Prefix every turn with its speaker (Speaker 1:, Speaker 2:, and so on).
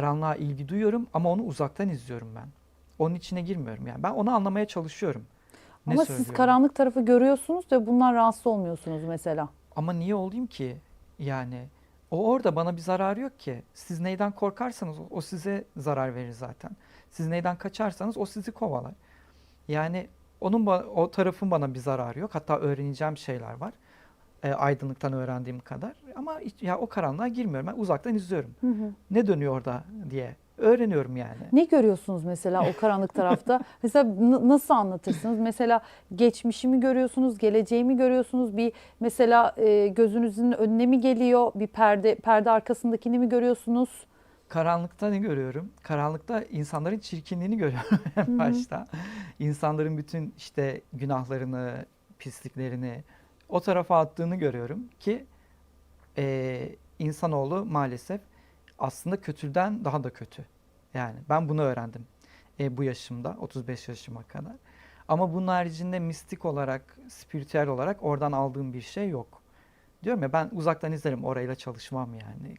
Speaker 1: karanlığa ilgi duyuyorum ama onu uzaktan izliyorum ben. Onun içine girmiyorum yani. Ben onu anlamaya çalışıyorum. Ne
Speaker 2: Ama siz
Speaker 1: söylüyor?
Speaker 2: karanlık tarafı görüyorsunuz ve bundan rahatsız olmuyorsunuz mesela.
Speaker 1: Ama niye olayım ki? Yani o orada bana bir zararı yok ki. Siz neyden korkarsanız o- size zarar verir zaten. Siz neyden kaçarsanız o sizi kovalar. Yani onun o tarafın bana bir zararı yok. Hatta öğreneceğim şeyler var. E, aydınlıktan öğrendiğim kadar. Ama hiç- ya o karanlığa girmiyorum. Ben uzaktan izliyorum. Ne dönüyor orada diye. Öğreniyorum yani.
Speaker 2: Ne görüyorsunuz mesela o karanlık tarafta? mesela nasıl anlatırsınız? Mesela geçmişimi görüyorsunuz, geleceğimi görüyorsunuz. Bir mesela e, gözünüzün önüne mi geliyor? Bir perde perde arkasındakini mi görüyorsunuz?
Speaker 1: Karanlıkta ne görüyorum? Karanlıkta insanların çirkinliğini görüyorum en başta. İnsanların bütün işte günahlarını, pisliklerini o tarafa attığını görüyorum ki eee insanoğlu maalesef aslında kötüden daha da kötü. Yani ben bunu öğrendim e, bu yaşımda, 35 yaşıma kadar. Ama bunun haricinde mistik olarak, spiritüel olarak oradan aldığım bir şey yok. Diyorum ya ben uzaktan izlerim, orayla çalışmam yani.